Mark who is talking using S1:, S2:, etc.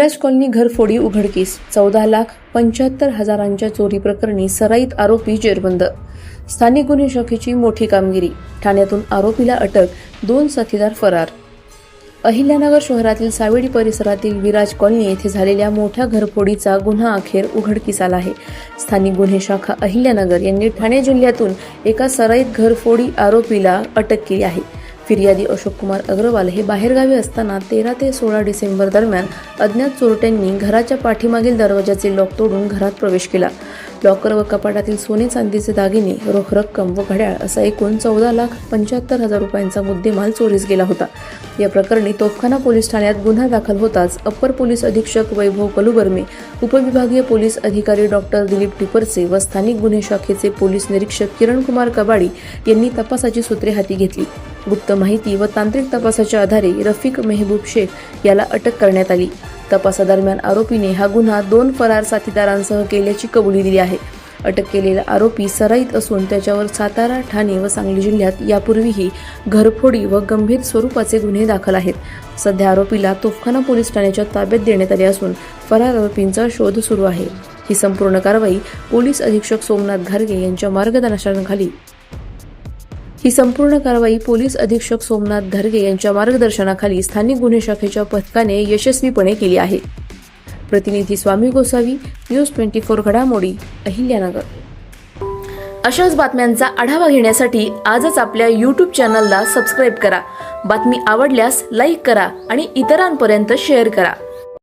S1: Viraj colony घरफोडी उघडकीस चौदा लाख पंच्याहत्तर हजारांच्या चोरी प्रकरणी सराईत आरोपी जेरबंद. स्थानिक गुन्हे शाखेची मोठी कामगिरी. ठाण्यातून आरोपीला अटक दोन साथीदार फरार. अहिल्यानगर शहरातील सावेडी परिसरातील विराज कॉलनी येथे झालेल्या मोठ्या घरफोडीचा गुन्हा अखेर उघडकीस आला आहे. स्थानिक गुन्हे शाखा अहिल्यानगर यांनी ठाणे जिल्ह्यातून एका सराईत घरफोडी आरोपीला अटक केली आहे. फिर्यादी अशोक कुमार अग्रवाल हे बाहेरगावी असताना तेरा ते सोळा डिसेंबर दरम्यान अज्ञात चोरट्यांनी घराच्या पाठीमागील दरवाजाचे लॉक तोडून घरात प्रवेश केला. लॉकर व कपाटातील सोने चांदीचे दागिने रोख रक्कम व घड्याळ असा एकूण चौदा लाख पंच्याहत्तर हजार रुपयांचा मुद्देमाल चोरीस गेला होता. या प्रकरणी तोफखाना पोलीस ठाण्यात गुन्हा दाखल होताच अप्पर पोलीस अधीक्षक वैभव कलुबर्मे उपविभागीय पोलीस अधिकारी डॉक्टर दिलीप टिपरसे व स्थानिक गुन्हे शाखेचे पोलीस निरीक्षक किरण कुमार कबाडी यांनी तपासाची सूत्रे हाती घेतली. गुप्त माहिती व तांत्रिक तपासाच्या आधारे रफिक मेहबूब शेख याला अटक करण्यात आली. तपासादरम्यान आरोपीने हा गुन्हा दोन फरार साथीदारांसह केल्याची कबुली दिली आहे. अटक केलेला आरोपी सराईत असून त्याच्यावर सातारा ठाणे व सांगली जिल्ह्यात यापूर्वीही घरफोडी व गंभीर स्वरूपाचे गुन्हे दाखल आहेत. सध्या आरोपीला तोफखाना पोलीस ठाण्याच्या ताब्यात देण्यात आले असून फरार आरोपींचा शोध सुरू आहे. ही संपूर्ण कारवाई पोलीस अधीक्षक सोमनाथ घारगे यांच्या मार्गदर्शनाखाली ही संपूर्ण कारवाई पोलीस अधीक्षक सोमनाथ धर्गे यांच्या मार्गदर्शनाखाली स्थानिक गुन्हे शाखेच्या पथकाने यशस्वीपणे केली आहे. प्रतिनिधी Swami Gosavi news twenty four घडामोडी अहिल्यानगर. अशाच बातम्यांचा आढावा घेण्यासाठी आजच आपल्या यूट्यूब चॅनलला सबस्क्राईब करा. बातमी आवडल्यास लाईक करा आणि इतरांपर्यंत शेअर करा.